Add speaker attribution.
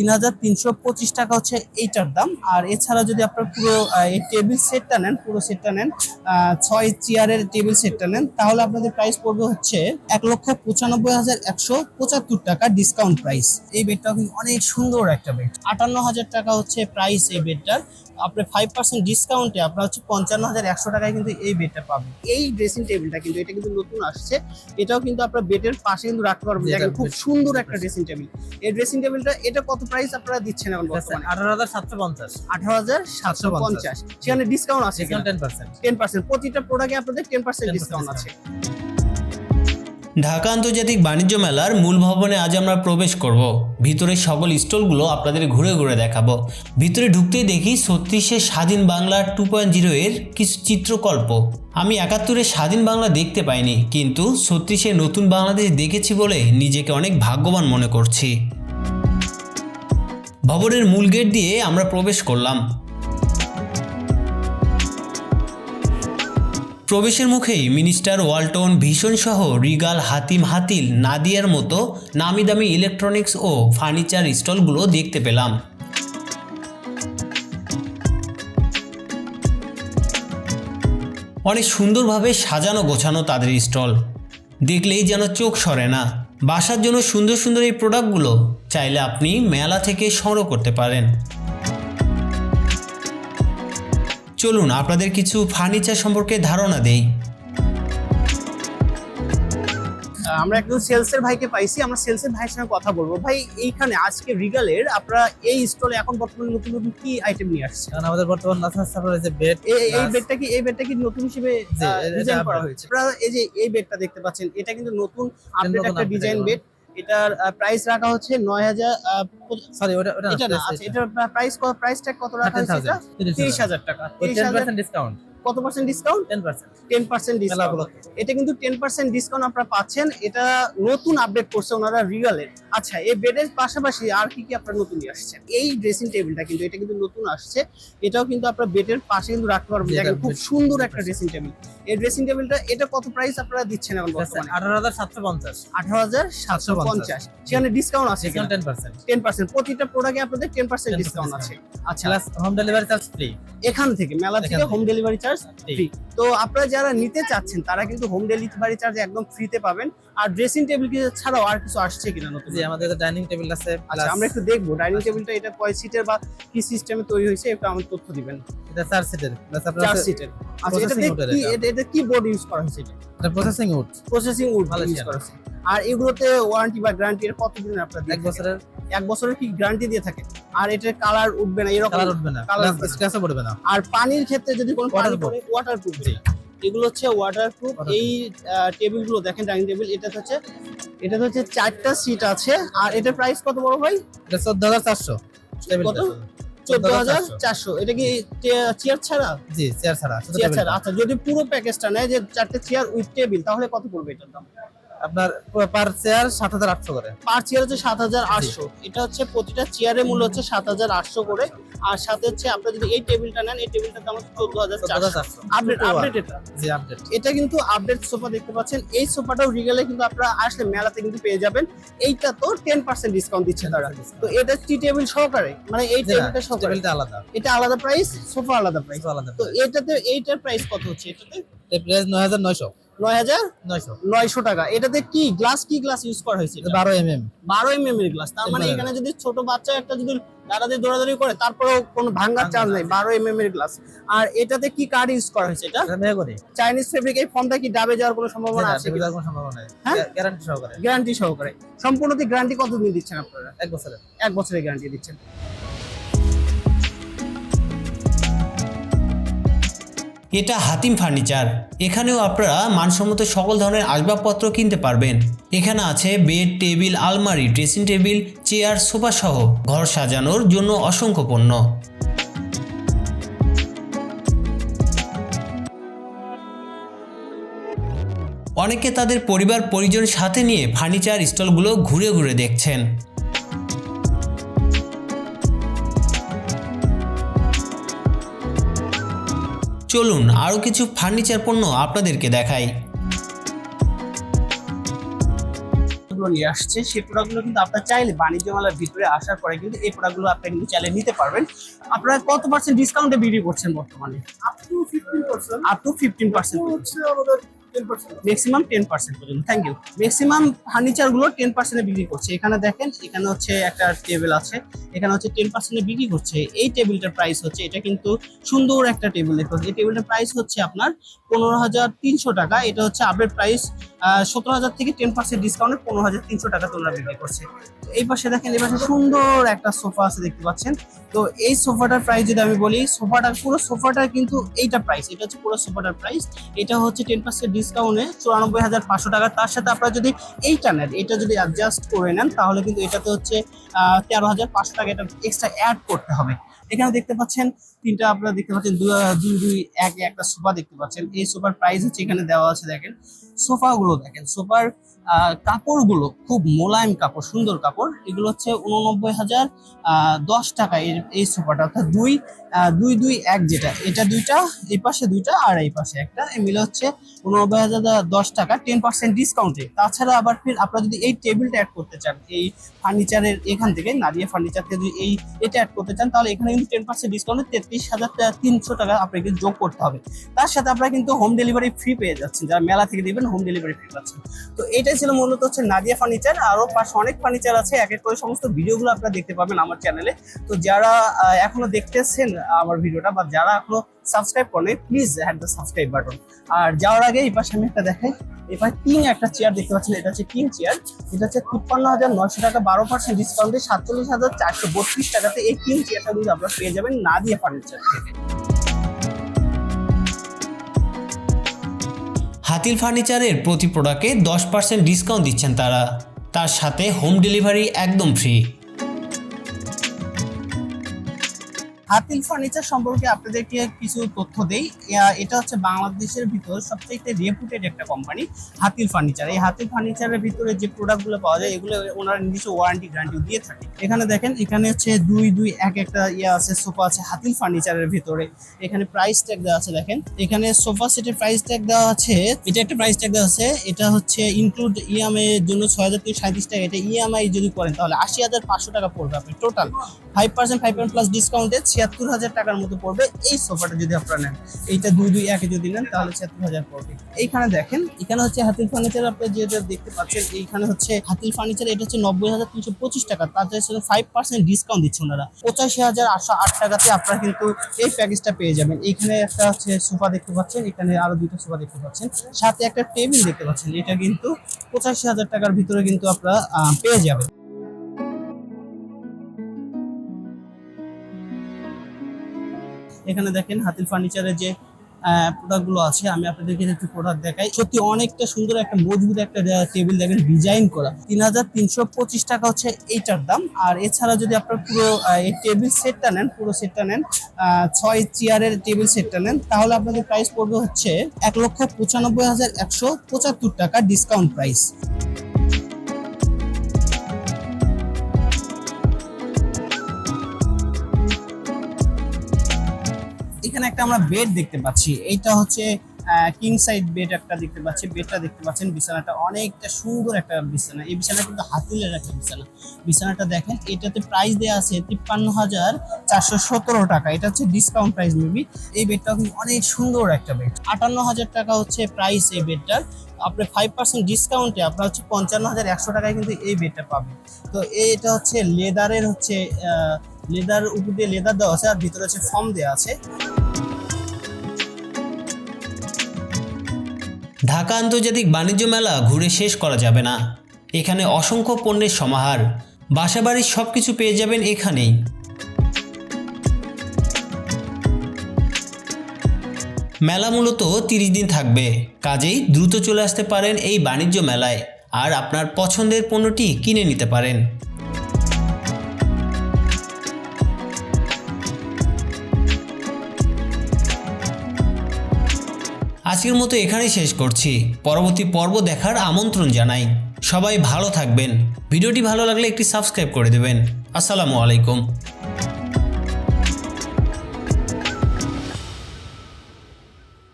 Speaker 1: তিন হাজার তিনশো পঁচিশ টাকা হচ্ছে এইটার দাম। আর এছাড়া যদি আপনার পুরো এই টেবিল সেটটা নেন, পুরো সেটটা নেন ছয় চেয়ারের টেবিল সেটটা নেন, তাহলে আপনাদের প্রাইস পড়বে হচ্ছে এক লক্ষ পঁচানব্বই হাজার একশো পঁচাত্তর টাকা ডিসকাউন্ট প্রাইস এই বেডটাও কিন্তু অনেক সুন্দর একটা বেড আটান্ন হাজার টাকা হচ্ছে প্রাইস এই বেডটার আপনি ফাইভ পার্সেন্ট ডিসকাউন্টে আপনার হচ্ছে পঞ্চান্ন হাজার একশো টাকায় কিন্তু এই বেডটা পাবেন। এই ড্রেসিং টেবিলটা কিন্তু এটা কিন্তু নতুন আসছে। এটাও কিন্তু আপনার বেডের পাশে কিন্তু রাখতে পারবেন। দেখেন খুব সুন্দর একটা ড্রেসিং টেবিল এই ড্রেসিং টেবিলটা এটা কত প্রাইস আপনারা দিচ্ছেন এখন বর্তমানে?
Speaker 2: আঠারো হাজার সাতশো পঞ্চাশ।
Speaker 1: আঠারো হাজার সাতশো পঞ্চাশ। সেখানে ডিসকাউন্ট আছে
Speaker 2: টেন পার্সেন্ট
Speaker 1: টেন পার্সেন্ট প্রতিটা প্রোডাক্টে আপনাদের টেন পার্সেন্ট ডিসকাউন্ট আছে।
Speaker 3: ঢাকা আন্তর্জাতিক বাণিজ্য মেলার মূল ভবনে আজ আমরা প্রবেশ করব। ভিতরে সকল স্টলগুলো আপনাদের ঘুরে ঘুরে দেখাবো। ভিতরে ঢুকতেই দেখি ছত্রিশের স্বাধীন বাংলা টু পয়েন্ট জিরো এর কিছু চিত্রকল্প। আমি একাত্তরে স্বাধীন বাংলা দেখতে পাইনি, কিন্তু ছত্রিশে নতুন বাংলাদেশ দেখেছি বলে নিজেকে অনেক ভাগ্যবান মনে করছি। ভবনের মূল গেট দিয়ে আমরা প্রবেশ করলাম। প্রবেশের মুখেই মিনিস্টার ওয়ালটন ভীষণ সহ রিগাল, হাতিম, হাতিল, নাদিয়ার মতো নামি দামি ইলেকট্রনিক্স ও ফার্নিচার স্টলগুলো দেখতে পেলাম। অনেক সুন্দরভাবে সাজানো গোছানো তাদের স্টল। দেখলেই যেন চোখ সরে না। বাসার জন্য সুন্দর সুন্দর এই প্রোডাক্টগুলো চাইলে আপনি মেলা থেকে সংগ্রহ করতে পারেন। চলুন আপনাদের কিছু ফার্নিচার সম্পর্কে ধারণা দেই।
Speaker 1: আমরা একজন সেলস এর ভাইকে পাইছি আমরা সেলস এর ভাইয়ের সঙ্গে কথা বলব। ভাই এইখানে আজকে রিগালের আপনারা এই স্টলে এখন বর্তমানে নতুন নতুন কি আইটেম নিয়ে আসছে
Speaker 2: কারণ আমাদের বর্তমান নাসার সাপ্লাই যে বেড
Speaker 1: এই এই বেডটা কি এই বেডটা কি নতুন হিসেবে ডিজাইন করা হয়েছে। আপনারা এই যে এই বেডটা দেখতে পাচ্ছেন এটা কিন্তু নতুন আপডেট একটা ডিজাইন বেড এটার প্রাইস রাখা হচ্ছে নয় হাজার
Speaker 2: সরি ওটা ওটা
Speaker 1: এটা আচ্ছা এটার প্রাইস প্রাইস ট্যাগ কত রাখা হয়েছে তিরিশ হাজার টাকা।
Speaker 2: ডিসকাউন্ট
Speaker 1: কত percent discount
Speaker 2: ten percent
Speaker 1: ten percent discount এটা কিন্তু টেন পার্সেন্ট ডিসকাউন্ট আপনারা পাচ্ছেন। এটা নতুন আপডেট করছে ওনারা রিগালের আচ্ছা এই বেডের পাশাপাশি আর কি কি আপনার নতুন আসছে? এই ড্রেসিং টেবিলটা কিন্তু এটা কিন্তু নতুন আসছে। এটাও কিন্তু আপনার বেডের পাশে কিন্তু রাখতে পারবেন। দেখেন খুব সুন্দর একটা ড্রেসিং টেবিল এই ড্রেসিং টেবিলটা এটা কত প্রাইস আপনারা দিচ্ছেন এখন বর্তমানে?
Speaker 2: আঠারো হাজার সাতশো পঞ্চাশ।
Speaker 1: আঠারো হাজার সাতশো পঞ্চাশ। সেখানে ডিসকাউন্ট আছে
Speaker 2: টেন পার্সেন্ট
Speaker 1: টেন পার্সেন্ট প্রতিটা প্রোডাক্টে আপনাদের টেন পার্সেন্ট ডিসকাউন্ট আছে। আচ্ছা।
Speaker 2: হোম ডেলিভারি চার্জ ফ্রি
Speaker 1: এখান থেকে মেলা থেকে
Speaker 2: থেকে।
Speaker 1: Home delivery charge
Speaker 2: ji.
Speaker 1: Free তো আপনারা যারা নিতে চাচ্ছেন তারা কিন্তু হোম ডেলিভারি চার্জ একদম ফ্রিতে পাবেন। আর ড্রেসিং টেবিল ছাড়াও আর কিছু আসছে কিনা নতুন?
Speaker 2: জি আমাদের ডাইনিং টেবিল আছে
Speaker 1: আচ্ছা আমরা একটু দেখব। ডাইনিং টেবিলটা এটা কয় সিটের বা কি সিস্টেমে তৈরি হয়েছে একটু আমার তথ্য দিবেন।
Speaker 2: এটা চার সিটের
Speaker 1: চার সিটের আচ্ছা এটা কি
Speaker 2: এটা।
Speaker 1: কি বোর্ড ইউজ করা হয়েছে এটা?
Speaker 2: Processing wood
Speaker 1: processing wood use করা হয়েছে। আর এগুলোতে ওয়ারেন্টি বা গ্যারান্টি এর কত দিনের আপনারা
Speaker 2: এক বছরের।
Speaker 1: এক বছরের কি গ্যারান্টি দিয়ে থাকে আর এটার কালার উঠবে না এরকম
Speaker 2: কালার উঠবে না।
Speaker 1: না।
Speaker 2: স্ক্র্যাচও পড়বে না।
Speaker 1: আর পানির ক্ষেত্রে যদি কোনো পানি পড়ে ওয়াটারপ্রুফ জি। এগুলো হচ্ছে ওয়াটারপ্রুফ এই টেবিলগুলো দেখেন ডাইনিং টেবিল এটা হচ্ছে এটা হচ্ছে চারটা সিট আছে। আর এটার প্রাইস কত বড় ভাই?
Speaker 2: এটা চোদ্দ হাজার চারশো।
Speaker 1: কত? চোদ্দ হাজার চারশো। এটা কি চেয়ার ছাড়া?
Speaker 2: জি চেয়ার ছাড়া
Speaker 1: চেয়ার ছাড়া। আচ্ছা যদি পুরো প্যাকেজটা নেয় যে চারটে চেয়ার উইথ টেবিল তাহলে কত পড়বে এটার দাম?
Speaker 2: আপনার পার চেয়ার সাত হাজার আটশো করে।
Speaker 1: পার চেয়ার হচ্ছে সাত হাজার আটশো। এটা হচ্ছে প্রতিটা চেয়ারের মূল্য হচ্ছে সাত হাজার আটশো করে। আর সাথে হচ্ছে আপনার যদি এই টেবিলটা নেন এই টেবিলটার দাম হচ্ছে চোদ্দ হাজার চারশো। আপডেট আপডেট এটা।
Speaker 2: জি আপডেট
Speaker 1: এটা কিন্তু আপডেট সোফা দেখতে পাচ্ছেন। এই সোফাটাও রিগেলে কিন্তু আপনারা আসলে মেলাতে কিন্তু পেয়ে যাবেন। এইটা তো টেন পার্সেন্ট ডিসকাউন্ট দিচ্ছে তারা। তো এটা টি টেবিল সহকারে? মানে এই টেবিলটা সহকারে?
Speaker 2: টেবিলটা আলাদা।
Speaker 1: এটা আলাদা প্রাইস সোফা আলাদা প্রাইস
Speaker 2: আলাদা
Speaker 1: তো এটাতে এইটার প্রাইস কত হচ্ছে এটাতে?
Speaker 2: প্রাইস নয় হাজার নয়শো।
Speaker 1: নয় হাজার
Speaker 2: নয়শো।
Speaker 1: নয়শো টাকা। এটাতে কি গ্লাস কি গ্লাস ইউজ করা হয়েছে
Speaker 2: বারো এম এম
Speaker 1: বারো এম এম এর গ্লাস তার মানে এখানে যদি ছোট বাচ্চা একটা যদি দাঁড়াতে দৌড়াদৌড়ি করে তারপরেও কোনো ভাঙার চান্স নেই। বারো এম এম এর গ্লাস আর এটাতে কি কার্ড ইউজ করা হয়েছে এটা?
Speaker 2: করি।
Speaker 1: চাইনিজ ফেব্রিক এই ফর্মটা কি ডাবে যাওয়ার কোনো সম্ভাবনা আছে
Speaker 2: কোনো সম্ভাবনা
Speaker 1: হ্যাঁ?
Speaker 2: গ্যারান্টি সহকারে।
Speaker 1: গ্যারান্টি সহকারে। সম্পূর্ণ গ্যারান্টি কতদিন দিচ্ছেন আপনারা?
Speaker 2: এক বছরের।
Speaker 1: এক বছরের গ্যারান্টি দিচ্ছেন।
Speaker 3: এটা হাতিম ফার্নিচার। এখানেও আপনারা মানসম্মত সকল ধরনের আসবাবপত্র কিনতে পারবেন। এখানে আছে বেড, টেবিল, আলমারি, ড্রেসিং টেবিল, চেয়ার, সোফা সহ ঘর সাজানোর জন্য অসংখ্য পণ্য। অনেকে তাদের পরিবার পরিজন সাথে নিয়ে ফার্নিচার স্টলগুলো ঘুরে ঘুরে দেখছেন। চলুন আরও কিছু ফার্নিচার পণ্য আপনাদেরকে দেখাই।
Speaker 1: নিয়ে আসছে সেই প্রোডাক্টগুলো কিন্তু আপনার চাইলে বাণিজ্য মেলার ভিতরে আসার পরে কিন্তু এই প্রোডাক্টগুলো আপনি কিন্তু চাইলে নিতে পারবেন। আপনারা কত পার্সেন্ট ডিসকাউন্টে বিক্রি করছেন বর্তমানে?
Speaker 4: Up to fifteen percent
Speaker 1: up to fifteen percent
Speaker 4: আমাদের পার্সেন্ট
Speaker 1: ম্যাক্সিমাম টেন পার্সেন্ট পর্যন্ত। থ্যাংক ইউ ম্যাক্সিমাম ফার্নিচারগুলো টেন পার্সেন্টে বিক্রি করছে। এখানে দেখেন, এখানে হচ্ছে একটা টেবিল আছে। এখানে হচ্ছে টেন পার্সেন্টে বিক্রি করছে। এই টেবিলটার প্রাইস হচ্ছে, এটা কিন্তু সুন্দর একটা টেবিল দেখতে। এই টেবিলটার প্রাইস হচ্ছে আপনার পনেরো হাজার তিনশো টাকা। এটা হচ্ছে আপডেট প্রাইস সতেরো হাজার থেকে টেন পার্সেন্ট ডিসকাউন্টে পনেরো হাজার তিনশো টাকা তোমরা বিক্রি করছে। এই পাশে দেখেন, এই পাশে সুন্দর একটা সোফা আছে দেখতে পাচ্ছেন। তো এই সোফাটার প্রাইস যদি আমি বলি, সোফাটার, পুরো সোফাটার কিন্তু এইটা প্রাইস এটা হচ্ছে পুরো সোফাটার প্রাইস এটা হচ্ছে টেন পার্সেন্ট ডিসকাউন্টে চুরানব্বই হাজার পাঁচশো টাকা। তার সাথে আপনারা যদি এইটা নেন এটা যদি অ্যাডজাস্ট করে নেন, তাহলে কিন্তু এটাতে হচ্ছে তেরো হাজার পাঁচশো টাকা এটা এক্সট্রা অ্যাড করতে হবে। এখানে দেখতে পাচ্ছেন, তিনটা আপনারা দেখতে পাচ্ছেন, দুই দুই এক একটা সোফা দেখতে পাচ্ছেন। এই সোফার প্রাইস হচ্ছে এখানে দেওয়া আছে, দেখেন। সোফাগুলো দেখেন, সোফার কাপড়গুলো খুব মোলায়েম কাপড়, সুন্দর কাপড়। এগুলো হচ্ছে উননব্বই হাজার দশ টাকা এই সোফাটা, অর্থাৎ দুই দুই দুই এক যেটা, এটা দুইটা, এই পাশে দুইটা আর এই পাশে একটা। মিলে হচ্ছে উননব্বই হাজার দশ টাকা টেন পার্সেন্ট ডিসকাউন্টে তাছাড়া আবার ফির আপনারা যদি এই টেবিলটা অ্যাড করতে চান, এই ফার্নিচারের এখান থেকে নারিয়া ফার্নিচার থেকে যদি এই এটা অ্যাড করতে চান, তাহলে এখানে কিন্তু টেন পার্সেন্ট ডিসকাউন্টে তেত্রিশ হাজার তিনশো টাকা আপনাকে যোগ করতে হবে। তার সাথে আপনারা কিন্তু হোম ডেলিভারি ফ্রি পেয়ে যাচ্ছেন। যারা মেলা থেকে দিবেন হোম ডেলিভারি ফ্রি পাচ্ছেন। তো এটাই ছিল মূলত হচ্ছে নাদিয়া ফার্নিচার আরও পাশে অনেক ফার্নিচার আছে এক এক করে সমস্ত ভিডিওগুলো আপনারা দেখতে পাবেন আমার চ্যানেলে তো যারা এখনও দেখতেছেন আমার ভিডিওটা, বা যারা এখনও সাবস্ক্রাইব করেন please hit the subscribe button আর যাওয়ার আগে এই পাশে আমি একটা দেখাই, এবার কিং একটা চেয়ার দেখতে পাচ্ছেন, এটা হচ্ছে কিং চেয়ার এটা হচ্ছে তিপ্পান্ন হাজার নয়শো টাকা, বারো পার্সেন্ট ডিসকাউন্টে সাতচল্লিশ হাজার চারশো বত্রিশ টাকাতে এই কিং চেয়ারটা কিন্তু আপনারা পেয়ে যাবেন নাদিয়া ফার্নিচার থেকে।
Speaker 3: হাতিল ফার্নিচারের প্রতি প্রোডাক্টে দশ পার্সেন্ট ডিসকাউন্ট দিচ্ছেন তারা। তার সাথে হোম ডেলিভারি একদম ফ্রি
Speaker 1: হাতিল ফার্নিচার সম্পর্কে আপনাদেরকে কিছু তথ্য দেই। এটা হচ্ছে বাংলাদেশের ভিতর সবচেয়ে রেপুটেড একটা কোম্পানি হাতিল ফার্নিচার এই হাতিল ফার্নিচারের ভিতরে যে প্রোডাক্টগুলো পাওয়া যায়, এগুলো ওনারা নিজস্ব ওয়ারেন্টি গ্যারান্টি দিয়ে থাকে। এখানে দেখেন, এখানে হচ্ছে দুই দুই, এক, একটা ইয়ে আছে সোফা আছে হাতিল ফার্নিচারের ভিতরে। এখানে প্রাইস ট্যাগ দেওয়া আছে, দেখেন। এখানে সোফা সেটের প্রাইস ট্যাগ দেওয়া আছে, এটা একটা প্রাইস ট্যাগ দেওয়া আছে, এটা হচ্ছে ইনক্লুড ইএমআই এর জন্য ছয় হাজার থেকে সাঁত্রিশ টাকা। এটা ইএমআই যদি করেন, তাহলে আশি হাজার পাঁচশো টাকা পড়বে আপনি total five percent five percent plus ডিসকাউন্টে ছিয়াত্তর হাজার টাকার মতো পড়বে এই সোফাটা যদি আপনারা নেন। এইটা দুই দুই একে যদি নেন, তাহলে ছিয়াত্তর হাজার পড়বে। এইখানে দেখেন, এখানে হচ্ছে হাতিল ফার্নিচার আপনি যেটা দেখতে পাচ্ছেন, এইখানে হচ্ছে হাতিল ফার্নিচার এটা হচ্ছে নব্বই হাজার তিনশো পঁচিশ টাকা, তার সাথে ফাইভ পার্সেন্ট ডিসকাউন্ট দিচ্ছে ওনারা। পঁচাশি হাজার আটশো আট টাকাতে আপনারা কিন্তু এই প্যাকেজটা পেয়ে যাবেন। এইখানে একটা হচ্ছে সোফা দেখতে পাচ্ছেন, এখানে আরও দুটো সোফা দেখতে পাচ্ছেন। সাথে একটা টেবিল দেখতে পাচ্ছেন, এটা কিন্তু পঁচাশি হাজার টাকার ভিতরে কিন্তু আপনারা পেয়ে যাবেন। এখানে দেখেন হাতিল ফার্নিচারের যে প্রোডাক্টগুলো আছে, আমি আপনাদেরকে একটু প্রোডাক্ট দেখাই। সত্যি অনেকটা সুন্দর একটা মজবুত একটা টেবিল দেখেন ডিজাইন করা। তিন হাজার তিনশো পঁচিশ টাকা হচ্ছে এইটার দাম। আর এছাড়া যদি আপনার পুরো এই টেবিল সেটটা নেন, পুরো সেটটা নেন ছয় চেয়ারের টেবিল সেটটা নেন, তাহলে আপনাদের প্রাইস পড়বে হচ্ছে এক লক্ষ পঁচানব্বই হাজার একশো পঁচাত্তর টাকা ডিসকাউন্ট প্রাইস এখানে একটা আমরা বেড দেখতে পাচ্ছি। এইটা হচ্ছে কিং সাইড বেড একটা দেখতে পাচ্ছি। বেডটা দেখতে পাচ্ছেন, বিছানাটা অনেকটা সুন্দর একটা বিছানা। এই বিছানা কিন্তু হাতিলের একটা বিছানা। বিছানাটা দেখেন, এটাতে প্রাইস দেওয়া আছে তিপ্পান্ন হাজার চারশো সতেরো টাকা। এটা হচ্ছে ডিসকাউন্ট প্রাইস মেবি এই বেডটা কিন্তু অনেক সুন্দর একটা বেড আটান্ন হাজার টাকা হচ্ছে প্রাইস এই বেডটার আপনি ফাইভ পার্সেন্ট ডিসকাউন্টে আপনার হচ্ছে পঞ্চান্ন হাজার একশো টাকায় কিন্তু এই বেডটা পাবেন। তো এটা হচ্ছে লেদারের হচ্ছে লেদার উপর দিয়ে লেদার দেওয়া আছে আর ভিতরে হচ্ছে ফর্ম দেওয়া আছে।
Speaker 3: ঢাকা আন্তর্জাতিক বাণিজ্য মেলা ঘুরে শেষ করা যাবে না। এখানে অসংখ্য পণ্যের সমাহার। বাসাবাড়ির সব কিছু পেয়ে যাবেন এখানেই। মেলা মূলত তিরিশ দিন থাকবে। কাজেই দ্রুত চলে আসতে পারেন এই বাণিজ্য মেলায়। আর আপনার পছন্দের পণ্যটি কিনে নিতে পারেন। আজকের মতো এখানেই শেষ করছি। পরবর্তী পর্ব দেখার আমন্ত্রণ জানাই। সবাই ভালো থাকবেন। ভিডিওটি ভালো লাগলে একটি সাবস্ক্রাইব করে দেবেন। আসসালামু আলাইকুম।